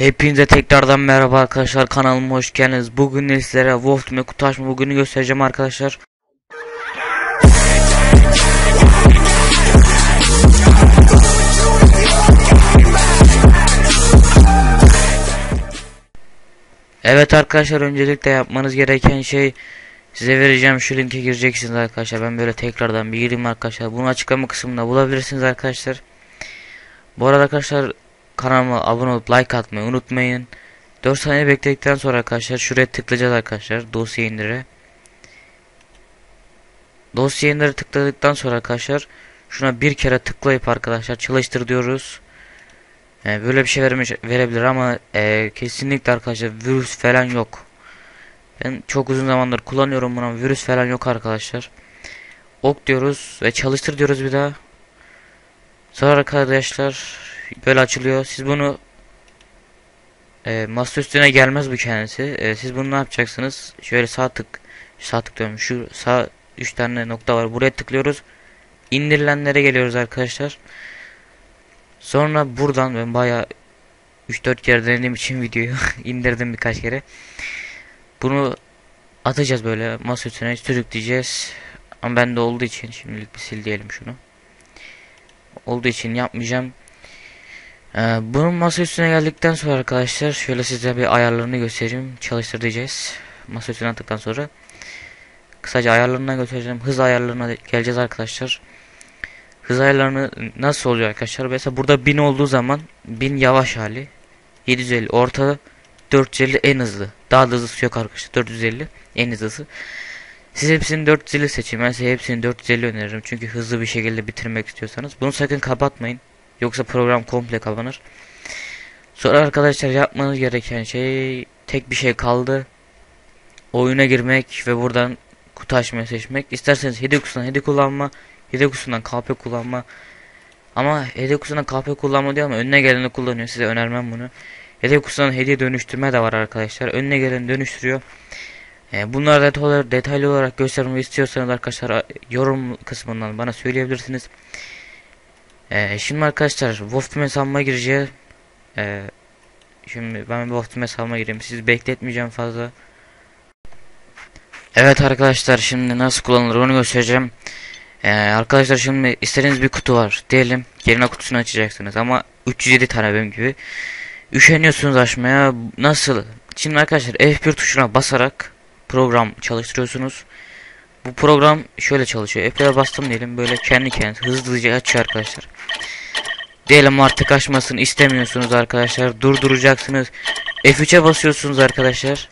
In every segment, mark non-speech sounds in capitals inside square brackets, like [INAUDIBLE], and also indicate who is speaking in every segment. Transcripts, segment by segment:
Speaker 1: Hepinize tekrardan merhaba arkadaşlar kanalıma hoş geldiniz. Bugün sizlere Wolf Team'e kutu açma bugünü göstereceğim arkadaşlar. Evet arkadaşlar öncelikle yapmanız gereken şey size vereceğim şu linke gireceksiniz arkadaşlar. Ben böyle tekrardan bir gireyim arkadaşlar. Bunu açıklama kısmında bulabilirsiniz arkadaşlar. Bu arada arkadaşlar kanalıma abone olup like atmayı unutmayın. 4 saniye bekledikten sonra arkadaşlar şuraya tıklayacağız arkadaşlar dosya indire. Dosya indire tıkladıktan sonra arkadaşlar şuna bir kere tıklayıp arkadaşlar çalıştır diyoruz. Ee, böyle bir şey vermiş, verebilir ama e, kesinlikle arkadaşlar virüs falan yok. Ben çok uzun zamandır kullanıyorum bunu virüs falan yok arkadaşlar. Ok diyoruz ve çalıştır diyoruz bir daha. Sonra arkadaşlar böyle açılıyor. Siz bunu e, masa üstüne gelmez bu kendisi. E, siz bunu ne yapacaksınız? Şöyle sağ tık sağ tık diyorum. Şu sağ 3 tane nokta var. Buraya tıklıyoruz. İndirilenlere geliyoruz arkadaşlar. Sonra buradan ben baya 3-4 kere denediğim için videoyu [LAUGHS] indirdim birkaç kere. Bunu atacağız böyle masa üstüne sürükleyeceğiz. Ama bende olduğu için şimdilik bir sil diyelim şunu. Olduğu için yapmayacağım. Ee, bunun masa üstüne geldikten sonra arkadaşlar şöyle size bir ayarlarını göstereyim. Çalıştır diyeceğiz. Masa üstüne attıktan sonra. Kısaca ayarlarına göstereceğim. Hız ayarlarına geleceğiz arkadaşlar. Hız ayarlarını nasıl oluyor arkadaşlar? Mesela burada 1000 olduğu zaman 1000 yavaş hali. 750 orta 450 en hızlı. Daha da hızlısı yok arkadaşlar. 450 en hızlısı. Siz hepsini 450 seçin. Ben size hepsini 450 öneririm. Çünkü hızlı bir şekilde bitirmek istiyorsanız. Bunu sakın kapatmayın. Yoksa program komple kapanır. Sonra arkadaşlar yapmanız gereken şey tek bir şey kaldı. Oyuna girmek ve buradan kutu açmayı seçmek. İsterseniz hediye kutusundan hediye kullanma. Hediye kutusundan KP kullanma. Ama hediye kutusundan KP kullanma diyor ama önüne geleni kullanıyor. Size önermem bunu. Hediye kutusundan hediye dönüştürme de var arkadaşlar. Önüne geleni dönüştürüyor. E, bunları detaylı, detaylı olarak göstermeyi istiyorsanız arkadaşlar yorum kısmından bana söyleyebilirsiniz. E, şimdi arkadaşlar Wolf Team hesabıma gireceğim. E, şimdi ben Wolf Team hesabıma gireyim. Sizi bekletmeyeceğim fazla. Evet arkadaşlar şimdi nasıl kullanılır onu göstereceğim. Ee, arkadaşlar şimdi istediğiniz bir kutu var diyelim yerine kutusunu açacaksınız ama 307 tane benim gibi üşeniyorsunuz açmaya nasıl şimdi arkadaşlar F1 tuşuna basarak program çalıştırıyorsunuz bu program şöyle çalışıyor F1'e bastım diyelim böyle kendi kendine hızlıca açıyor arkadaşlar diyelim artık açmasını istemiyorsunuz arkadaşlar durduracaksınız F3'e basıyorsunuz arkadaşlar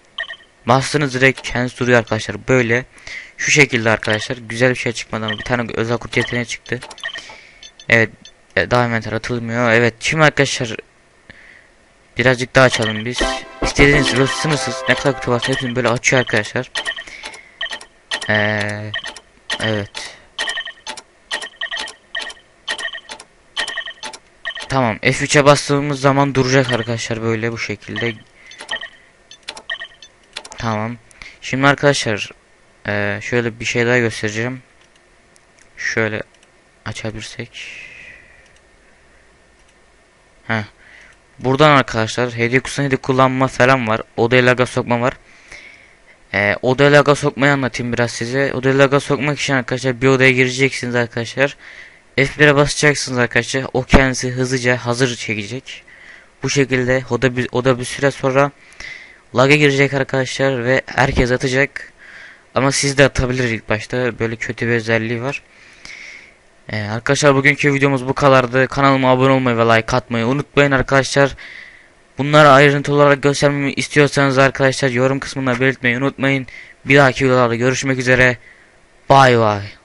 Speaker 1: bastınız direkt kendisi duruyor arkadaşlar böyle şu şekilde arkadaşlar güzel bir şey çıkmadan bir tane özel kurt yeteneği çıktı. Evet e, daha inventer atılmıyor. Evet şimdi arkadaşlar birazcık daha açalım biz. İstediğiniz sınırsız ne kadar kutu varsa hepsini böyle açıyor arkadaşlar. Ee, evet. Tamam F3'e bastığımız zaman duracak arkadaşlar böyle bu şekilde. Tamam. Şimdi arkadaşlar ee, şöyle bir şey daha göstereceğim. Şöyle açabilirsek. Heh. Buradan arkadaşlar hediye kutusu hediye kullanma falan var. Odaya laga sokma var. Ee, odaya laga sokmayı anlatayım biraz size. Odaya laga sokmak için arkadaşlar bir odaya gireceksiniz arkadaşlar. F1'e basacaksınız arkadaşlar. O kendisi hızlıca hazır çekecek. Bu şekilde oda bir, oda bir süre sonra laga girecek arkadaşlar ve herkes atacak. Ama siz de atabilir ilk başta. Böyle kötü bir özelliği var. Ee, arkadaşlar bugünkü videomuz bu kadardı. Kanalıma abone olmayı ve like atmayı unutmayın arkadaşlar. Bunları ayrıntı olarak göstermemi istiyorsanız arkadaşlar yorum kısmında belirtmeyi unutmayın. Bir dahaki videolarda görüşmek üzere. Bay bay.